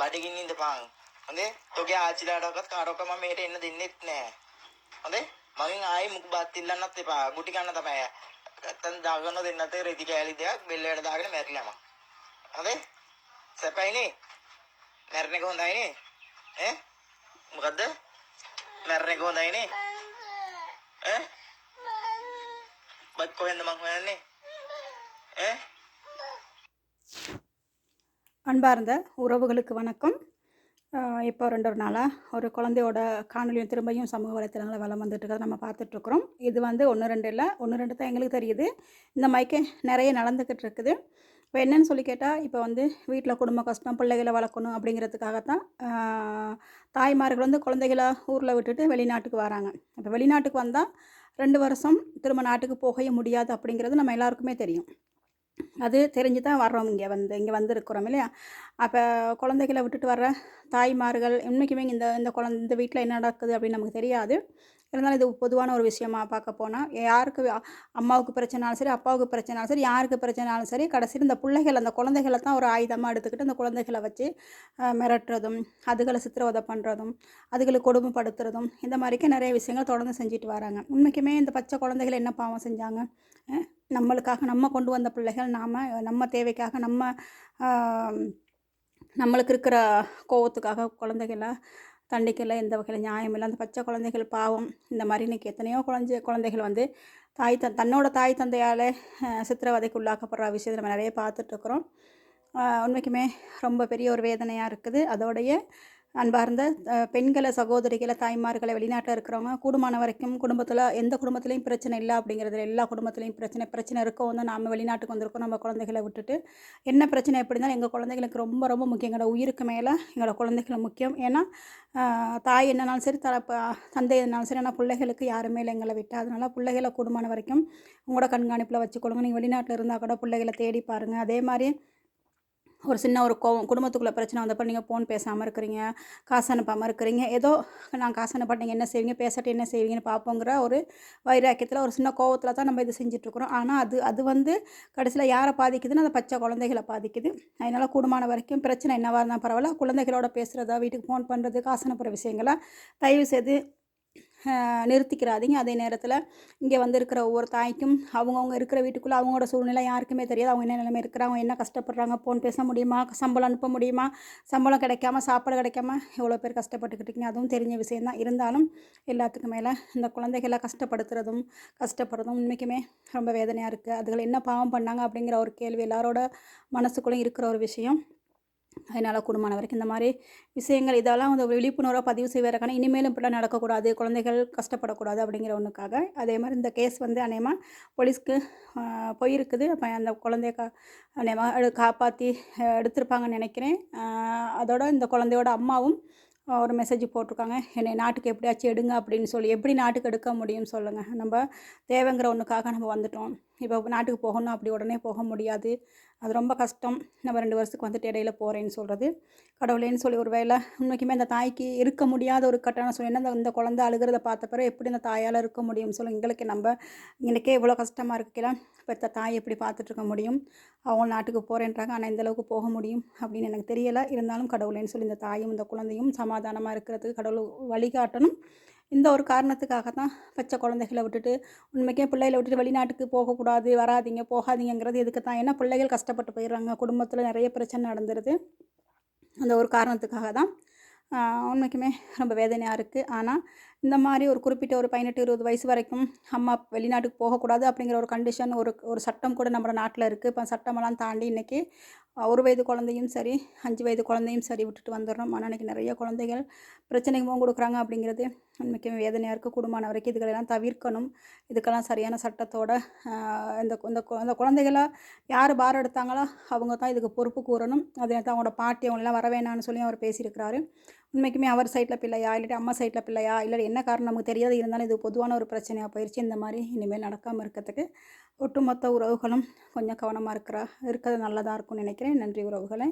බඩගින්න ඉඳපන්. හොඳේ? තෝගේ ආච්චිලාටවත් කාටවත් මම මෙහෙට එන්න දෙන්නෙත් නෑ. හොඳේ? මගෙන් ආයේ මුකු බත් ඉල්ලන්නත් එපා. ගුටි කන්න තමයි. නැත්තම් දාගන්න දෙන්නත් රෙදි කෑලි දෙයක් බෙල්ලයට දාගෙන මැරිලාම. හොඳේ? සැපයිනේ? මැරෙන එක හොඳයිනේ? ඈ? මොකද්ද? මැරෙන එක හොඳයිනේ? ඈ? බත් කොහෙන්ද මං හොයන්නේ? அன்பார்ந்த உறவுகளுக்கு வணக்கம். இப்போ ரெண்டு ஒரு நாளாக ஒரு குழந்தையோட காணொலியும் திரும்பியும் சமூக வலைத்தளங்களில் வளம் வந்துட்டுருக்கிறத நம்ம பார்த்துட்ருக்குறோம் இது வந்து ஒன்று ரெண்டு இல்லை ஒன்று ரெண்டு தான் எங்களுக்கு தெரியுது. இந்த மைக்கு நிறைய நடந்துக்கிட்டு இருக்குது. இப்போ என்னன்னு சொல்லி கேட்டால் இப்போ வந்து வீட்டில் குடும்ப கஷ்டம் பிள்ளைகளை வளர்க்கணும் அப்படிங்கிறதுக்காகத்தான் தாய்மார்கள் வந்து குழந்தைகளை ஊரில் விட்டுட்டு வெளிநாட்டுக்கு வராங்க. இப்போ வெளிநாட்டுக்கு வந்தால் ரெண்டு வருஷம் திரும்ப நாட்டுக்கு போகவே முடியாது அப்படிங்கிறது நம்ம எல்லாருக்குமே தெரியும். அது தெரிஞ்சு தான் வர்றோம் இங்கே வந்து இங்கே வந்திருக்கிறோம் இல்லையா? அப்போ குழந்தைகளை விட்டுட்டு வர்ற தாய்மார்கள் இன்றைக்குமே இந்த இந்த குழந்தை இந்த வீட்டில் என்ன நடக்குது அப்படின்னு நமக்கு தெரியாது. இருந்தாலும் இது பொதுவான ஒரு விஷயமா பார்க்க போனால் யாருக்கு அம்மாவுக்கு பிரச்சனாலும் சரி அப்பாவுக்கு பிரச்சனாலும் சரி யாருக்கு பிரச்சனாலும் சரி கடைசியில் இந்த பிள்ளைகள் அந்த குழந்தைகளை தான் ஒரு ஆயுதமாக எடுத்துக்கிட்டு அந்த குழந்தைகளை வச்சு மிரட்டுறதும் அதுகளை சித்திரவதை பண்ணுறதும் அதுகளை கொடுமைப்படுத்துறதும் இந்த மாதிரிக்கு நிறைய விஷயங்கள் தொடர்ந்து செஞ்சுட்டு வராங்க. உண்மைக்குமே இந்த பச்சை குழந்தைகள் என்ன பாவம் செஞ்சாங்க? நம்மளுக்காக நம்ம கொண்டு வந்த பிள்ளைகள் நாம் நம்ம தேவைக்காக நம்ம நம்மளுக்கு இருக்கிற கோவத்துக்காக குழந்தைகளை தண்டிக்கல எந்த வகையில் நியாயம் இல்லை அந்த பச்சை குழந்தைகள் பாவம் இந்த மாதிரி இன்றைக்கி எத்தனையோ குழந்தை குழந்தைகள் வந்து தாய் தன் தன்னோட தாய் தந்தையால் சித்திரவதைக்கு உள்ளாக்கப்படுற விஷயத்தை நம்ம நிறைய பார்த்துட்ருக்குறோம் உண்மைக்குமே ரொம்ப பெரிய ஒரு வேதனையாக இருக்குது. அதோடைய அன்பார்ந்த பெண்களை சகோதரிகளை தாய்மார்களை வெளிநாட்டில் இருக்கிறவங்க கூடுமான வரைக்கும் குடும்பத்தில் எந்த குடும்பத்துலேயும் பிரச்சனை இல்லை அப்படிங்கிறது எல்லா குடும்பத்துலேயும் பிரச்சனை பிரச்சனை இருக்கோ வந்து நாம் வெளிநாட்டுக்கு வந்திருக்கோம். நம்ம குழந்தைகளை விட்டுட்டு என்ன பிரச்சனை எப்படி இருந்தாலும் எங்கள் குழந்தைகளுக்கு ரொம்ப ரொம்ப முக்கியம். எங்களோட உயிருக்கு மேலே எங்களோட குழந்தைகள் முக்கியம். ஏன்னா தாய் என்னன்னாலும் சரி த தந்தை என்னாலும் சரி ஆனால் பிள்ளைகளுக்கு யாருமே இல்லை எங்களை விட்டு அதனால் பிள்ளைகளை கூடுமான வரைக்கும் உங்களோட கண்காணிப்பில் வச்சுக்கொள்ளுங்க. நீங்கள் வெளிநாட்டில் இருந்தால் கூட பிள்ளைகளை தேடி பாருங்கள் அதே மாதிரி ஒரு சின்ன ஒரு கோவம் குடும்பத்துக்குள்ளே பிரச்சனை வந்தப்போ நீங்கள் ஃபோன் பேசாமல் இருக்கிறீங்க காசு அனுப்பாமல் இருக்கிறீங்க ஏதோ நான் காசு அனுப்பாட்டி நீங்கள் என்ன செய்வீங்க பேசாட்டி என்ன செய்வீங்கன்னு பார்ப்போங்கிற ஒரு வைராக்கியத்தில் ஒரு சின்ன கோவத்தில் தான் நம்ம இது செஞ்சிட்ருக்குறோம் ஆனால் அது அது வந்து கடைசியில் யாரை பாதிக்குதுன்னு அந்த பச்சை குழந்தைகளை பாதிக்குது. அதனால் கூடுமான வரைக்கும் பிரச்சனை என்னவாக இருந்தால் பரவாயில்ல குழந்தைகளோட பேசுகிறதா வீட்டுக்கு ஃபோன் பண்ணுறது காசு அனுப்புகிற விஷயங்களை தயவு செய்து நிறுத்திக்கிறாதீங்க. அதே நேரத்தில் இங்கே வந்திருக்கிற ஒவ்வொரு தாய்க்கும் அவங்கவுங்க இருக்கிற வீட்டுக்குள்ளே அவங்களோட சூழ்நிலை யாருக்குமே தெரியாது. அவங்க என்ன நிலைமை இருக்கிறாங்க என்ன கஷ்டப்படுறாங்க ஃபோன் பேச முடியுமா சம்பளம் அனுப்ப முடியுமா சம்பளம் கிடைக்காம சாப்பாடு கிடைக்காம எவ்வளோ பேர் கஷ்டப்பட்டுக்கிட்டு இருக்கீங்க? அதுவும் தெரிஞ்ச விஷயந்தான் இருந்தாலும் எல்லாத்துக்கும் மேலே இந்த குழந்தைகளை கஷ்டப்படுத்துறதும் கஷ்டப்படுறதும் உண்மைக்குமே ரொம்ப வேதனையாக இருக்குது அதுகள் என்ன பாவம் பண்ணாங்க அப்படிங்கிற ஒரு கேள்வி எல்லாரோட மனசுக்குள்ளேயும் இருக்கிற ஒரு விஷயம். அதனால் குடும்பமான வரைக்கும் இந்த மாதிரி விஷயங்கள் இதெல்லாம் வந்து விழிப்புணர்வாக பதிவு செய்வதற்கான இனிமேலும் இப்படிலாம் நடக்கக்கூடாது குழந்தைகள் கஷ்டப்படக்கூடாது அப்படிங்கிற ஒன்றுக்காக அதே மாதிரி இந்த கேஸ் வந்து அநேகமாக போலீஸ்க்கு போயிருக்குது. அப்போ அந்த குழந்தைய கா அநேகமாக காப்பாற்றி எடுத்திருப்பாங்கன்னு நினைக்கிறேன். அதோட இந்த குழந்தையோட அம்மாவும் ஒரு மெசேஜ் போட்டிருக்காங்க. என்னை நாட்டுக்கு எப்படியாச்சும் எடுங்க அப்படின்னு சொல்லி எப்படி நாட்டுக்கு எடுக்க முடியும்னு சொல்லுங்கள் நம்ம தேவைங்கிற ஒன்றுக்காக நம்ம வந்துட்டோம். இப்போ நாட்டுக்கு போகணும் அப்படி உடனே போக முடியாது. அது ரொம்ப கஷ்டம். நம்ம ரெண்டு வருஷத்துக்கு வந்துட்டு இடையில போகிறேன்னு சொல்கிறது கடவுளேன்னு சொல்லி ஒரு வேளை உண்மைக்குமே அந்த தாய்க்கு இருக்க முடியாத ஒரு கட்டணம் சொல்லி என்ன இந்த- இந்த குழந்தை அழுகிறத பார்த்த பிறகு எப்படி இந்த தாயால் இருக்க முடியும்னு சொல்லி எங்களுக்கு நம்ம எனக்கே இவ்வளோ கஷ்டமாக இருக்கலாம் பெற்ற தாய் எப்படி பார்த்துட்ருக்க முடியும்? அவங்க நாட்டுக்கு போகிறேன்றாங்க ஆனால் இந்தளவுக்கு போக முடியும் அப்படின்னு எனக்கு தெரியலை. இருந்தாலும் கடவுளேன்னு சொல்லி இந்த தாயும் இந்த குழந்தையும் சமாதானமாக இருக்கிறதுக்கு கடவுள் வழிகாட்டணும். இந்த ஒரு காரணத்துக்காக தான் பச்சை குழந்தைகளை விட்டுட்டு உண்மைக்கே பிள்ளைகளை விட்டுட்டு வெளிநாட்டுக்கு போகக்கூடாது வராதிங்க போகாதீங்கிறது இதுக்கு தான் ஏன்னா பிள்ளைகள் கஷ்டப்பட்டு போயிடுறாங்க. குடும்பத்தில் நிறைய பிரச்சனை நடந்துருது. அந்த ஒரு காரணத்துக்காக தான் உண்மைக்குமே ரொம்ப வேதனையாக இருக்குது ஆனால் இந்த மாதிரி ஒரு குறிப்பிட்ட ஒரு பதினெட்டு இருபது வயசு வரைக்கும் அம்மா வெளிநாட்டுக்கு போகக்கூடாது அப்படிங்கிற ஒரு கண்டிஷன் ஒரு ஒரு சட்டம் கூட நம்ம நாட்டில் இருக்குது இப்போ சட்டமெல்லாம் தாண்டி இன்றைக்கி ஒரு வயது குழந்தையும் சரி அஞ்சு வயது குழந்தையும் சரி விட்டுட்டு வந்துடுறோம். ஆனால் இன்றைக்கி நிறைய குழந்தைகள் பிரச்சனைக்கு முகம் கொடுக்குறாங்க அப்படிங்கிறது உண்மைக்குமே வேதனையாக இருக்குது குடும்பமான வரைக்கும் இதுகளெல்லாம் தவிர்க்கணும். இதுக்கெல்லாம் சரியான சட்டத்தோட இந்த இந்த அந்த குழந்தைகளை யார் பார் எடுத்தாங்களோ அவங்க தான் இதுக்கு பொறுப்பு கூறணும். அதே தான் அவங்களோட பாட்டி அவங்களாம் வர வேணாம்னு சொல்லி அவர் பேசியிருக்கிறாரு. உண்மைக்குமே அவர் சைட்டில் பிள்ளையா இல்லாட்டி அம்மா சைட்டில் பிள்ளையா இல்லை என்ன காரணம் நமக்கு தெரியாது இருந்தாலும் இது பொதுவான ஒரு பிரச்சனையாக போயிடுச்சு இந்த மாதிரி இனிமேல் நடக்காமல் இருக்கிறதுக்கு ஒட்டுமொத்த உறவுகளும் கொஞ்சம் கவனமாக இருக்கிற இருக்கிறது நல்லதாக இருக்கும்னு நினைக்கிறேன். நன்றி உறவுகளை.